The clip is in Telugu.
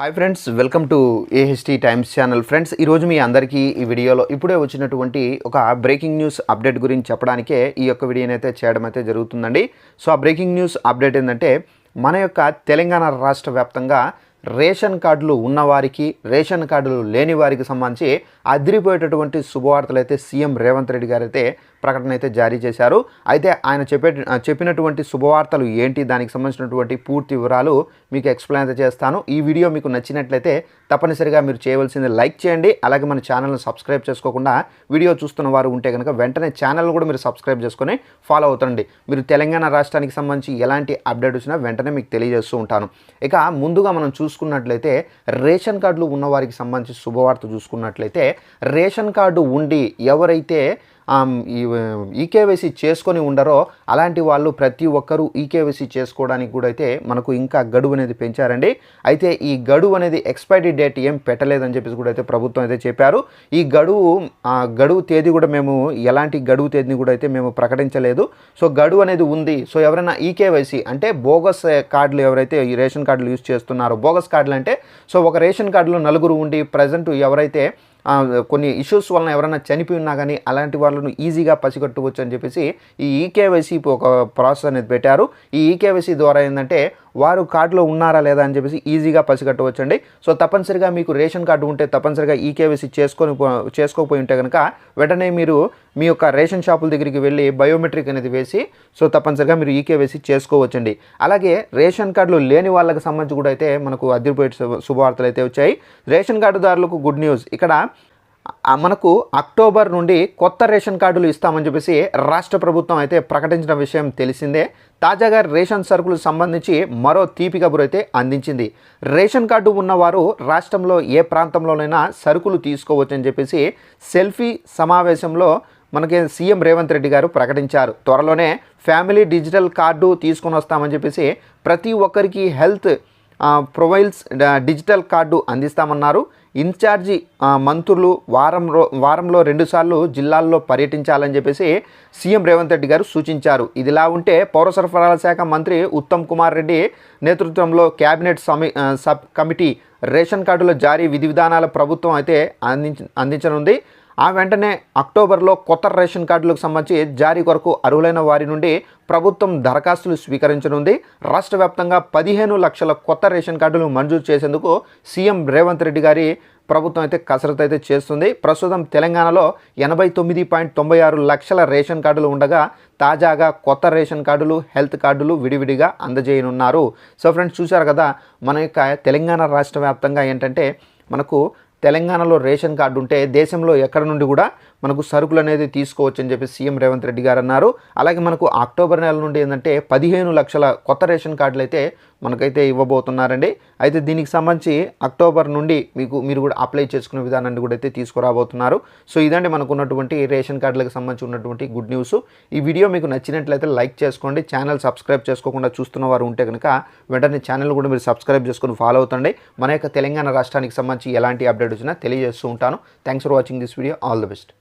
Hi friends welcome to AHT times channel. Friends ఈరోజు మీ అందరికీ ఈ వీడియోలో ఇప్పుడే వచ్చినటువంటి ఒక బ్రేకింగ్ న్యూస్ అప్డేట్ గురించి చెప్పడానికే ఈ యొక్క వీడియోని అయితే చేయడం అయితే జరుగుతుందండి. సో ఆ బ్రేకింగ్ న్యూస్ అప్డేట్ ఏంటంటే మన యొక్క తెలంగాణ రాష్ట్ర వ్యాప్తంగా రేషన్ కార్డులు ఉన్నవారికి రేషన్ కార్డులు లేని వారికి సంబంధించి అదిరిపోయేటటువంటి శుభవార్తలు అయితే సీఎం రేవంత్ రెడ్డి గారు అయితే ప్రకటన అయితే జారీ చేశారు. అయితే ఆయన చెప్పే చెప్పినటువంటి శుభవార్తలు ఏంటి? దానికి సంబంధించినటువంటి పూర్తి వివరాలు మీకు ఎక్స్ప్లెయిన్ అయితే చేస్తాను. ఈ వీడియో మీకు నచ్చినట్లయితే తప్పనిసరిగా మీరు చేయవలసింది లైక్ చేయండి. అలాగే మన ఛానల్ని సబ్స్క్రైబ్ చేసుకోకుండా వీడియో చూస్తున్న వారు ఉంటే కనుక వెంటనే ఛానల్ కూడా మీరు సబ్స్క్రైబ్ చేసుకొని ఫాలో అవుతండి. మీరు తెలంగాణ రాష్ట్రానికి సంబంధించి ఎలాంటి అప్డేట్ వచ్చినా వెంటనే మీకు తెలియజేస్తూ ఉంటాను. ఇక ముందుగా మనం చూసుకున్నట్లయితే రేషన్ కార్డులు ఉన్నవారికి సంబంధించి శుభవార్త చూసుకున్నట్లయితే రేషన్ కార్డు ఉండి ఎవరైతే ఈకేవైసీ చేసుకొని ఉండరో అలాంటి వాళ్ళు ప్రతి ఒక్కరూ ఈకేవైసీ చేసుకోవడానికి కూడా అయితే మనకు ఇంకా గడువు అనేది పెంచారండి. అయితే ఈ గడువు అనేది ఎక్స్పైరీ డేట్ ఏం పెట్టలేదని చెప్పేసి కూడా అయితే ప్రభుత్వం అయితే చెప్పారు. ఈ గడువు ఆ గడువు తేదీ కూడా మేము ఎలాంటి గడువు తేదీని కూడా అయితే మేము ప్రకటించలేదు. సో గడువు అనేది ఉంది. సో ఎవరైనా ఈకేవైసీ అంటే బోగస్ కార్డులు ఎవరైతే ఈ రేషన్ కార్డులు యూజ్ చేస్తున్నారో బోగస్ కార్డులు అంటే సో ఒక రేషన్ కార్డులో నలుగురు ఉండి ప్రజెంట్ ఎవరైతే కొన్ని ఇష్యూస్ వలన ఎవరైనా చనిపోయి ఉన్నా కానీ అలాంటి వాళ్ళను ఈజీగా పసిగట్టవచ్చు అని చెప్పేసి ఈ ఈకేవైసీ ఒక ప్రాసెస్ అనేది పెట్టారు. ఈ ఈకేవైసీ ద్వారా ఏంటంటే వారు కార్డులో ఉన్నారా లేదా అని చెప్పేసి ఈజీగా పసిగట్టవచ్చండి. సో తప్పనిసరిగా మీకు రేషన్ కార్డు ఉంటే తప్పనిసరిగా ఈకేవైసీ చేసుకొని పో- చేసుకోకపోయి ఉంటే కనుక వెంటనే మీరు మీ యొక్క రేషన్ షాపుల దగ్గరికి వెళ్ళి బయోమెట్రిక్ అనేది వేసి సో తప్పనిసరిగా మీరు ఈకేవీసీ చేసుకోవచ్చండి. అలాగే రేషన్ కార్డులు లేని వాళ్ళకి సంబంధించి కూడా అయితే మనకు అదిరిపోయే శుభ- శుభవార్తలు అయితే వచ్చాయి. రేషన్ కార్డుదారులకు గుడ్ న్యూస్. ఇక్కడ మనకు అక్టోబర్ నుండి కొత్త రేషన్ కార్డులు ఇస్తామని చెప్పేసి రాష్ట్ర ప్రభుత్వం అయితే ప్రకటించిన విషయం తెలిసిందే. తాజాగా రేషన్ సరుకులు సంబంధించి మరో తీపి కబురు అయితే అందించింది. రేషన్ కార్డు ఉన్నవారు రాష్ట్రంలో ఏ ప్రాంతంలోనైనా సరుకులు తీసుకోవచ్చని చెప్పేసి సెల్ఫీ సమావేశంలో మనకి సీఎం రేవంత్ రెడ్డి గారు ప్రకటించారు. త్వరలోనే ఫ్యామిలీ డిజిటల్ కార్డు తీసుకొని వస్తామని చెప్పేసి ప్రతి ఒక్కరికి హెల్త్ ప్రొవైల్స్ డిజిటల్ కార్డు అందిస్తామన్నారు. ఇన్ఛార్జి మంత్రులు వారం రో- వారంలో రెండుసార్లు జిల్లాల్లో పర్యటించాలని చెప్పేసి సీఎం రేవంత్ రెడ్డి గారు సూచించారు. ఇదిలా ఉంటే పౌర సరఫరాల శాఖ మంత్రి ఉత్తమ్ కుమార్ రెడ్డి నేతృత్వంలో కేబినెట్ సమి సబ్ కమిటీ రేషన్ కార్డుల జారీ విధి విధానాల ప్రభుత్వం అయితే అందించ అందించనుంది. ఆ వెంటనే అక్టోబర్లో కొత్త రేషన్ కార్డులకు సంబంధించి జారీ కొరకు అర్హులైన వారి నుండి ప్రభుత్వం దరఖాస్తులు స్వీకరించనుంది. రాష్ట్ర వ్యాప్తంగా పదిహేను లక్షల కొత్త రేషన్ కార్డులు మంజూరు చేసేందుకు సీఎం రేవంత్ రెడ్డి గారి ప్రభుత్వం అయితే కసరత్తు అయితే చేస్తుంది. ప్రస్తుతం తెలంగాణలో ఎనభై తొమ్మిది పాయింట్ తొంభై ఆరు లక్షల రేషన్ కార్డులు ఉండగా తాజాగా కొత్త రేషన్ కార్డులు హెల్త్ కార్డులు విడివిడిగా అందజేయనున్నారు. సో ఫ్రెండ్స్ చూశారు కదా మన యొక్క తెలంగాణ రాష్ట్ర వ్యాప్తంగా ఏంటంటే మనకు తెలంగాణలో రేషన్ కార్డు ఉంటే దేశంలో ఎక్కడ నుండి కూడా మనకు సరుకులు అనేది తీసుకోవచ్చు అని చెప్పి సీఎం రేవంత్ రెడ్డి గారు అన్నారు. అలాగే మనకు అక్టోబర్ నెల నుండి ఏంటంటే పదిహేను లక్షల కొత్త రేషన్ కార్డులు అయితే మనకైతే ఇవ్వబోతున్నారండి. అయితే దీనికి సంబంధించి అక్టోబర్ నుండి మీకు మీరు కూడా అప్లై చేసుకునే విధానాన్ని కూడా అయితే తీసుకురాబోతున్నారు. సో ఇదండి మనకు ఉన్నటువంటి రేషన్ కార్డులకు సంబంధించి ఉన్నటువంటి గుడ్ న్యూస్. ఈ వీడియో మీకు నచ్చినట్లయితే లైక్ చేసుకోండి. ఛానల్ సబ్స్క్రైబ్ చేసుకోకుండా చూస్తున్న వారు ఉంటే కనుక వెంటనే ఛానల్ కూడా మీరు సబ్స్క్రైబ్ చేసుకుని ఫాలో అవుతండి. మన యొక్క తెలంగాణ రాష్ట్రానికి సంబంధించి ఎలాంటి అప్డేట్ వచ్చినా తెలియజేస్తూ ఉంటాను. Thanks for watching this video. All the best.